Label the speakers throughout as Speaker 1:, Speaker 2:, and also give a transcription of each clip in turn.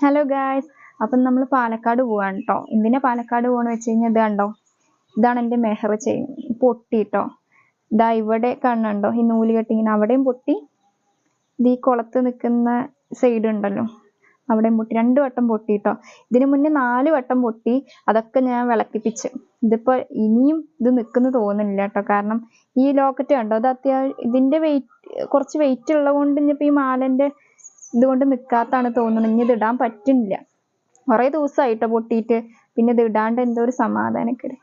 Speaker 1: Hello guys അപ്പം നമ്മൾ പാലക്കാട് പോവാണ് കേട്ടോ എന്തിനാ പാലക്കാട് പോകണമെന്ന് വെച്ച് കഴിഞ്ഞാൽ ഇത് കണ്ടോ? ഇതാണ് എന്റെ മെഹർ ചെയിൻ പൊട്ടി കേട്ടോ ഇതാ ഇവിടെ കാണുന്നുണ്ടോ ഈ നൂൽ കെട്ടി ഇങ്ങനെ അവിടെയും പൊട്ടി. ഇത് ഈ കുളത്ത് നിൽക്കുന്ന സൈഡ് ഉണ്ടല്ലോ. അവിടെയും പൊട്ടി. രണ്ട് വട്ടം പൊട്ടി കേട്ടോ ഇതിന് മുന്നേ നാല് വട്ടം പൊട്ടി. അതൊക്കെ ഞാൻ വിളക്കിപ്പിച്ച്. ഇതിപ്പോൾ ഇനിയും ഇത് നിൽക്കുന്ന തോന്നുന്നില്ല കേട്ടോ കാരണം ഈ ലോക്കറ്റ് കണ്ടോ? അത് അത്യാവശ്യം ഇതിന്റെ വെയിറ്റ് കുറച്ച് വെയിറ്റ് ഉള്ളത് കൊണ്ട് ഇനിയിപ്പോൾ ഈ മാലന്റെ ഇതുകൊണ്ട് നിൽക്കാത്താണ് തോന്നുന്നത് ഇനി ഇത് ഇടാൻ പറ്റുന്നില്ല. കുറേ ദിവസമായിട്ടോ പൊട്ടിയിട്ട്. പിന്നെ ഇത് ഇടാണ്ട് എന്തോ ഒരു സമാധാനക്കേട്.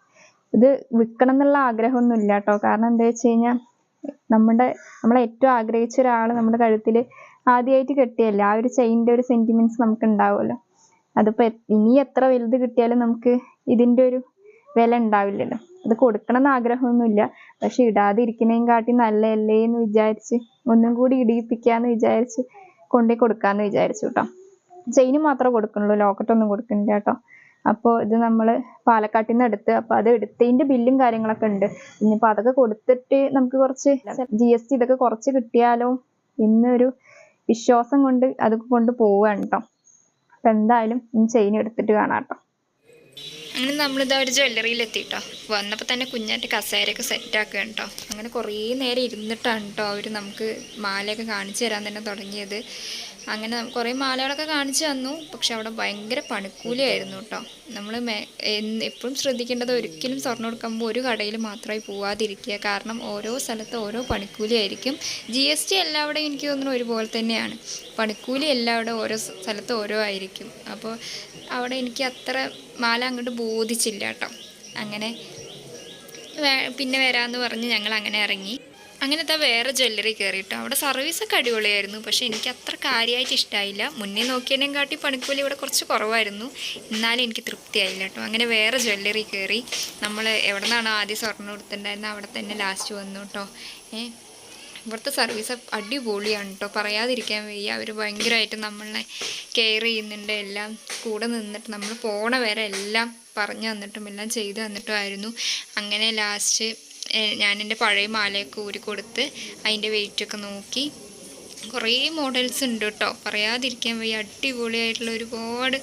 Speaker 1: ഇത് വിൽക്കണം എന്നുള്ള ആഗ്രഹമൊന്നും ഇല്ല കേട്ടോ. കാരണം എന്താ വെച്ച് കഴിഞ്ഞാൽ നമ്മുടെ നമ്മളെ ഏറ്റവും ആഗ്രഹിച്ച ഒരാൾ നമ്മുടെ കഴുത്തിൽ ആദ്യമായിട്ട് കെട്ടിയല്ലേ? ആ ഒരു ചെയിന്റെ ഒരു സെന്റിമെന്റ്സ് നമുക്ക് ഉണ്ടാവുമല്ലോ അതിപ്പോൾ ഇനി എത്ര വലുത് കിട്ടിയാലും നമുക്ക് ഇതിന്റെ ഒരു വില ഉണ്ടാവില്ലല്ലോ. അത് കൊടുക്കണം എന്ന് ആഗ്രഹമൊന്നുമില്ല. പക്ഷെ ഇടാതിരിക്കുന്നതിനെ കാട്ടി നല്ലതല്ലേ എന്ന് വിചാരിച്ച് ഒന്നും കൂടി ഇടിയിപ്പിക്കാന്ന് വിചാരിച്ച് കൊണ്ടുപോയി കൊടുക്കാന്ന് വിചാരിച്ചു കേട്ടോ ചെയിന് മാത്രമേ കൊടുക്കുന്നുള്ളൂ ലോക്കറ്റ് ഒന്നും കൊടുക്കുന്നില്ല കേട്ടോ അപ്പോൾ ഇത് നമ്മൾ പാലക്കാട്ടിൽ നിന്ന് എടുത്ത് അപ്പോൾ അത് എടുത്തതിന്റെ ബില്ലും കാര്യങ്ങളൊക്കെ ഉണ്ട്. ഇനിയിപ്പോൾ അതൊക്കെ കൊടുത്തിട്ട് നമുക്ക് കുറച്ച് ജി എസ് ടി ഇതൊക്കെ കുറച്ച് കിട്ടിയാലോ എന്നൊരു വിശ്വാസം കൊണ്ട് അതൊക്കെ കൊണ്ട് പോവുകയാണ് കേട്ടോ അപ്പം എന്തായാലും ചെയിൻ എടുത്തിട്ട് കാണാം കേട്ടോ
Speaker 2: അങ്ങനെ നമ്മളിതാ ഒരു ജ്വല്ലറിയിലെത്തി കേട്ടോ വന്നപ്പോൾ തന്നെ കുഞ്ഞാന്റെ കസേരയൊക്കെ സെറ്റാക്കുകയാണ് കേട്ടോ അങ്ങനെ കുറേ നേരം ഇരുന്നിട്ടാണ് കേട്ടോ അവർ നമുക്ക് മാലയൊക്കെ കാണിച്ചു തരാൻ തന്നെ തുടങ്ങിയത്. അങ്ങനെ കുറേ മാലകളൊക്കെ കാണിച്ചു തന്നു. പക്ഷെ അവിടെ ഭയങ്കര പണിക്കൂലിയായിരുന്നു കേട്ടോ നമ്മൾ എപ്പോഴും ശ്രദ്ധിക്കേണ്ടത് ഒരിക്കലും സ്വർണം എടുക്കുമ്പോൾ ഒരു കടയിൽ മാത്രമായി പോവാതിരിക്കുക. കാരണം ഓരോ സ്ഥലത്ത് ഓരോ പണിക്കൂലിയായിരിക്കും. ജി എസ് ടി എല്ലാവിടെയും എനിക്ക് തോന്നുന്നു ഒരുപോലെ തന്നെയാണ്. പണിക്കൂലി എല്ലാവിടെ ഓരോ സ്ഥലത്ത് ഓരോ ആയിരിക്കും. അപ്പോൾ അവിടെ എനിക്ക് അത്ര മാല അങ്ങോട്ട് ബോധിച്ചില്ല കേട്ടോ അങ്ങനെ പിന്നെ വരാമെന്ന് പറഞ്ഞ് ഞങ്ങൾ അങ്ങനെ ഇറങ്ങി. അങ്ങനത്തെ വേറെ ജ്വല്ലറി കയറിയിട്ടോ അവിടെ സർവീസൊക്കെ അടിപൊളിയായിരുന്നു. പക്ഷേ എനിക്ക് അത്ര കാര്യമായിട്ട് ഇഷ്ടമായില്ല മുന്നേ നോക്കിയതിനേം കാട്ടി പണിക്കൂലി ഇവിടെ കുറച്ച് കുറവായിരുന്നു. എന്നാലും എനിക്ക് തൃപ്തിയായില്ല കേട്ടോ. അങ്ങനെ വേറെ ജ്വല്ലറി കയറി നമ്മൾ എവിടെ നിന്നാണ് ആദ്യം സ്വർണം കൊടുത്തിട്ടുണ്ടായിരുന്നത് അവിടെ തന്നെ ലാസ്റ്റ് വന്നു കേട്ടോ. ഏഹ് ഇവിടുത്തെ സർവീസ് അടിപൊളിയാണ് കേട്ടോ. പറയാതിരിക്കാൻ വയ്യ. അവർ ഭയങ്കരമായിട്ട് നമ്മളെ കെയർ ചെയ്യുന്നുണ്ട്. എല്ലാം കൂടെ നിന്നിട്ട് നമ്മൾ പോണ വരെ എല്ലാം പറഞ്ഞു തന്നിട്ടും എല്ലാം ചെയ്തു തന്നിട്ടുമായിരുന്നു അങ്ങനെ ലാസ്റ്റ് ഞാൻ എന്റെ പഴയ മാലയൊക്കെ ഊരി കൊടുത്ത് അതിന്റെ വെയിറ്റൊക്കെ നോക്കി. കുറേ മോഡൽസ് ഉണ്ട് കേട്ടോ പറയാതിരിക്കാൻ വയ്യ. അടിപൊളിയായിട്ടുള്ള ഒരുപാട്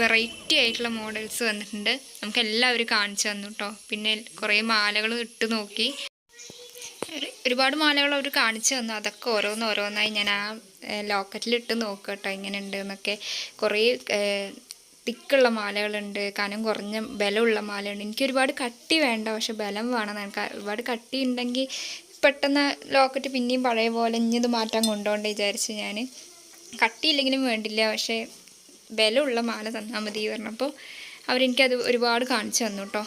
Speaker 2: വെറൈറ്റി ആയിട്ടുള്ള മോഡൽസ് വന്നിട്ടുണ്ട്. നമുക്ക് എല്ലാവരും കാണിച്ചു തന്നു കേട്ടോ പിന്നെ കുറേ മാലകൾ ഇട്ട് നോക്കി. ഒരുപാട് മാലകൾ അവർ കാണിച്ചു തന്നു. അതൊക്കെ ഓരോന്ന് ഓരോന്നായി ഞാൻ ആ ലോക്കറ്റിൽ ഇട്ട് കേട്ടോ എങ്ങനെ ഉണ്ട് എന്നൊക്കെ. കുറേ തിക്കുള്ള മാലകളുണ്ട് കനം കുറഞ്ഞ ബലമുള്ള മാലയുണ്ട്. എനിക്ക് ഒരുപാട് കട്ടി വേണ്ട പക്ഷെ ബലം വേണം. എനിക്ക് ഒരുപാട് കട്ടി ഉണ്ടെങ്കിൽ പെട്ടെന്ന് ലോക്കറ്റ് പിന്നെയും പഴയ പോലെ ഇഞ്ഞത് മാറ്റാൻ കൊണ്ടുപോകണ്ട വിചാരിച്ച് ഞാൻ. കട്ടിയില്ലെങ്കിലും വേണ്ടില്ല പക്ഷേ ബലമുള്ള മാല തന്നാൽ മതി പറഞ്ഞപ്പോൾ അവരെനിക്കത് ഒരുപാട് കാണിച്ചു തന്നു കേട്ടോ.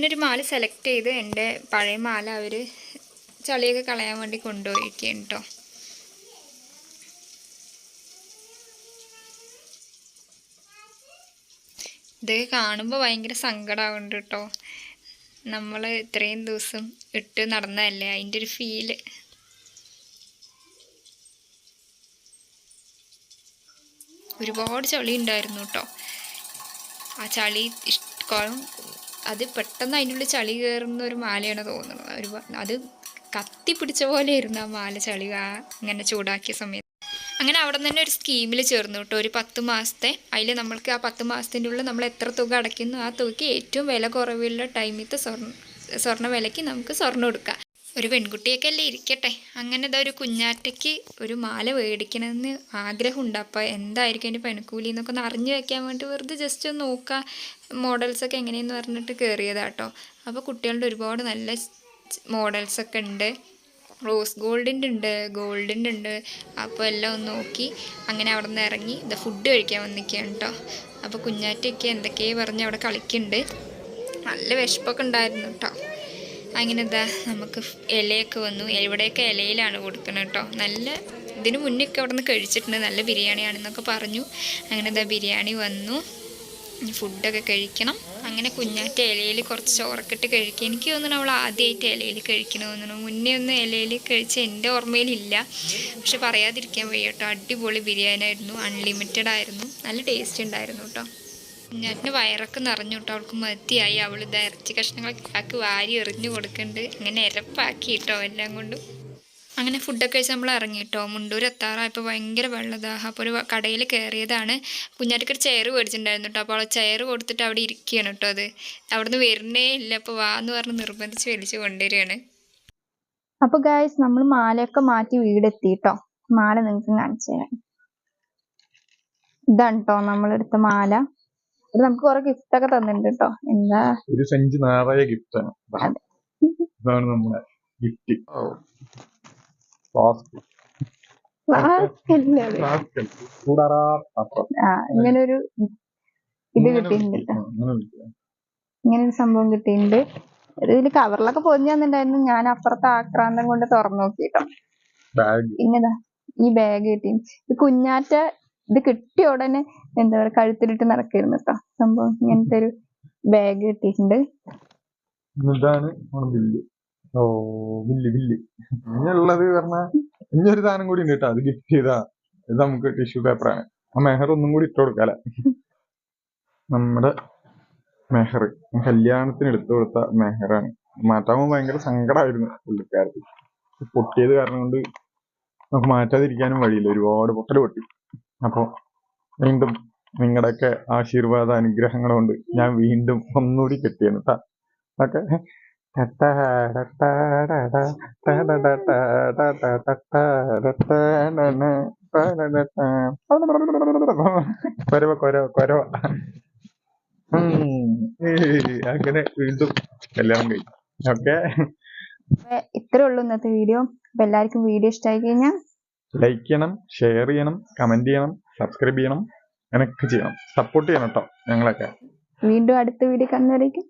Speaker 2: അങ്ങനെ ഒരു മാല സെലക്ട് ചെയ്ത് എന്റെ പഴയ മാല അവർ ചളിയൊക്കെ കളയാൻ വേണ്ടി കൊണ്ടുപോയിരിക്കുകയാണ് കേട്ടോ ഇത് കാണുമ്പോൾ ഭയങ്കര സങ്കടമാവുന്നുണ്ട് കേട്ടോ നമ്മൾ ഇത്രയും ദിവസം ഇട്ട് നടന്നതല്ലേ? അതിന്റെ ഒരു ഫീൽ ഒരുപാട് ചളി ഉണ്ടായിരുന്നു കേട്ടോ ആ ചളി ഇഷ്ടം അത് പെട്ടെന്ന് അതിന്റെ ഉള്ളിൽ ചളി കയറുന്ന ഒരു മാലയാണ് തോന്നുന്നത്. ഒരു അത് കത്തി പിടിച്ച പോലെ ഇരുന്നു ആ മാല ചളി ആ ഇങ്ങനെ ചൂടാക്കിയ സമയത്ത്. അങ്ങനെ അവിടെ തന്നെ ഒരു സ്കീമിൽ ചേർന്നു കേട്ടോ. ഒരു പത്ത് മാസത്തെ അതിൽ നമ്മൾക്ക് ആ പത്ത് മാസത്തിന്റെ ഉള്ളിൽ നമ്മൾ എത്ര തുക അടയ്ക്കുന്നു ആ തുകയ്ക്ക് ഏറ്റവും വില കുറവുള്ള ടൈമിൽ സ്വർണ സ്വർണ വിലയ്ക്ക് നമുക്ക് സ്വർണം എടുക്കാം. ഒരു പെൺകുട്ടിയൊക്കെ അല്ലേ ഇരിക്കട്ടെ? അങ്ങനെ ഇതാ ഒരു കുഞ്ഞാറ്റയ്ക്ക് ഒരു മാല മേടിക്കണമെന്ന് ആഗ്രഹമുണ്ട്. അപ്പോൾ എന്തായിരിക്കും അതിന്റെ പെൺകൂലി എന്നൊക്കെ ഒന്ന് അറിഞ്ഞു വെക്കാൻ വേണ്ടി വെറുതെ ജസ്റ്റ് ഒന്ന് നോക്കുക മോഡൽസൊക്കെ എങ്ങനെയെന്ന് പറഞ്ഞിട്ട് കയറിയതാട്ടോ അപ്പോൾ കുട്ടികളുടെ ഒരുപാട് നല്ല മോഡൽസൊക്കെ ഉണ്ട്. റോസ് ഗോൾഡിന്റെ ഉണ്ട് ഗോൾഡിന്റെ ഉണ്ട്. അപ്പോൾ എല്ലാം ഒന്ന് നോക്കി. അങ്ങനെ അവിടെ നിന്ന് ഇറങ്ങി. ഇത് ഫുഡ് കഴിക്കാൻ വന്നിരിക്കുകയാണ് കേട്ടോ അപ്പോൾ കുഞ്ഞാറ്റയൊക്കെ എന്തൊക്കെയോ പറഞ്ഞ് അവിടെ കളിക്കുന്നുണ്ട്. നല്ല വിശപ്പൊക്കെ ഉണ്ടായിരുന്നു കേട്ടോ അങ്ങനെ എന്താ നമുക്ക് ഇലയൊക്കെ വന്നു. എവിടെയൊക്കെ ഇലയിലാണ് കൊടുക്കുന്നത് കേട്ടോ. നല്ല ഇതിന് മുന്നൊക്കെ അവിടെ നിന്ന് കഴിച്ചിട്ടുണ്ട്. നല്ല ബിരിയാണിയാണെന്നൊക്കെ പറഞ്ഞു. അങ്ങനെ എന്താ ബിരിയാണി വന്നു. ഫുഡൊക്കെ കഴിക്കണം. അങ്ങനെ കുഞ്ഞാറ്റ ഇലയിൽ കുറച്ച് ചോറൊക്കെ കഴിക്കുക എനിക്ക് തോന്നുന്നു അവൾ ആദ്യമായിട്ട് ഇലയിൽ കഴിക്കണം തോന്നുന്നു. മുന്നേ ഒന്നും ഇലയിൽ കഴിച്ച എന്റെ ഓർമ്മയിലില്ല. പക്ഷെ പറയാതിരിക്കാൻ വയ്യ കേട്ടോ. അടിപൊളി ബിരിയാണി ആയിരുന്നു അൺലിമിറ്റഡ് ആയിരുന്നു. നല്ല ടേസ്റ്റ് ഉണ്ടായിരുന്നു കേട്ടോ. കുഞ്ഞാറ്റിന് വയറൊക്കെ നിറഞ്ഞു കേട്ടോ അവൾക്ക് മതിയായി. അവൾ ഇത് ഇറച്ചി കഷ്ണങ്ങളൊക്കെ ആക്കി വാരി എറിഞ്ഞു കൊടുക്കുന്നുണ്ട് ഇങ്ങനെ ഇരപ്പാക്കി കേട്ടോ എല്ലാം കൊണ്ടും. അങ്ങനെ ഫുഡൊക്കെ കഴിച്ച് നമ്മൾ ഇറങ്ങി കേട്ടോ മുണ്ടൂർ എത്താറായപ്പോൾ ഭയങ്കര വെള്ളദാഹം അപ്പോൾ ഒരു കടയിൽ കയറിയതാണ്. കുഞ്ഞാട്ടിക്ക് ഒരു ചെയർ മേടിച്ചിട്ടുണ്ടായിരുന്നു കേട്ടോ. അപ്പോൾ അവൾ ചെയർ കൊടുത്തിട്ട് അവിടെ ഇരിക്കുകയാണ് കേട്ടോ അത്. അവിടുന്ന് വരുന്നേ ഇല്ല. അപ്പോൾ വാ എന്ന് പറഞ്ഞ് നിർബന്ധിച്ച് വലിച്ചു കൊണ്ടുവരികയാണ്.
Speaker 1: അപ്പോൾ ഗായ്സ് നമ്മൾ മാലയൊക്കെ മാറ്റി വീടെത്തി കേട്ടോ. മാല നിങ്ങൾക്ക് കാണിച്ചു തരാം. ഇതാണ് കേട്ടോ നമ്മളെടുത്ത മാല. ഇത് നമുക്ക് കുറെ ഗിഫ്റ്റ് ഒക്കെ തന്നിട്ടുണ്ട് ട്ടോ എന്താ?
Speaker 3: ഒരു സെഞ്ച് നിറയെ ഗിഫ്റ്റ് ആണ്. ഇതാണ് നമ്മുടെ ഗിഫ്റ്റ്
Speaker 1: ഇങ്ങനെ ഒരു ഇത് കിട്ടിയിട്ടുണ്ട്.
Speaker 3: ഇങ്ങനെ
Speaker 1: ഒരു സംഭവം കിട്ടിയിട്ടുണ്ട്. ഇത് ഇതിൽ കവറിലൊക്കെ പൊതിഞ്ഞ് തന്നിട്ടുണ്ടായിരുന്നു. ഞാൻ അപ്പുറത്തെ ആക്രാന്തം കൊണ്ട് തുറന്നു നോക്കിട്ടോ പിന്നെതാ ഈ ബാഗ് കിട്ടി ഇത് കുഞ്ഞാറ്റ ഇത് കിട്ടിയ ഉടനെ എന്താ പറയാ കഴുത്തിലിട്ട് നടക്കായിരുന്നു കേട്ടോ സംഭവം. ഇങ്ങനത്തെ ഒരു ബാഗ് കിട്ടിയിട്ടുണ്ട്.
Speaker 3: ഇതാണ് ബില്ല് ഓ ബില്ല് ബില്ല് ഇനിയുള്ളത് പറഞ്ഞാ ഇനിയൊരു സാധനം കൂടി ഉണ്ട് കേട്ടോ അത് ഗിഫ്റ്റ് ചെയ്താ. ഇത് നമുക്ക് ടിഷ്യൂ പേപ്പറാണ് ആ മെഹർ ഒന്നും കൂടി ഇട്ട് കൊടുക്കാല നമ്മുടെ മെഹർ കല്യാണത്തിന് എടുത്തു കൊടുത്ത മെഹറാണ് മാറ്റാൻ ഭയങ്കര സങ്കടമായിരുന്നു പുള്ളിക്കാരത്തിൽ പൊട്ടിയത് കാരണം കൊണ്ട് നമുക്ക് മാറ്റാതിരിക്കാനും വഴിയില്ല. ഒരുപാട് പൊട്ടൽ പൊട്ടി. അപ്പൊ വീണ്ടും നിങ്ങളുടെയൊക്കെ ആശീർവാദ അനുഗ്രഹങ്ങൾ കൊണ്ട് ഞാൻ വീണ്ടും ഒന്നുകൂടി കെട്ടിയാണ് കേട്ടാ ഓക്കെ കൊരവ കൊരവ കൊരവ അങ്ങനെ വീണ്ടും കല്യാണം കഴിക്കും ഓക്കെ
Speaker 1: ഇത്രേ ഉള്ളൂ ഇന്നത്തെ വീഡിയോ അപ്പൊ എല്ലാവർക്കും വീഡിയോ ഇഷ്ടമായി കഴിഞ്ഞാൽ
Speaker 3: ലൈക്ക് ചെയ്യണം ഷെയർ ചെയ്യണം കമന്റ് ചെയ്യണം സബ്സ്ക്രൈബ് ചെയ്യണം അങ്ങനെയൊക്കെ ചെയ്യണം. സപ്പോർട്ട് ചെയ്യണം കേട്ടോ ഞങ്ങളൊക്കെ.
Speaker 1: വീണ്ടും അടുത്ത വീഡിയോ കാണുന്നവരേക്കും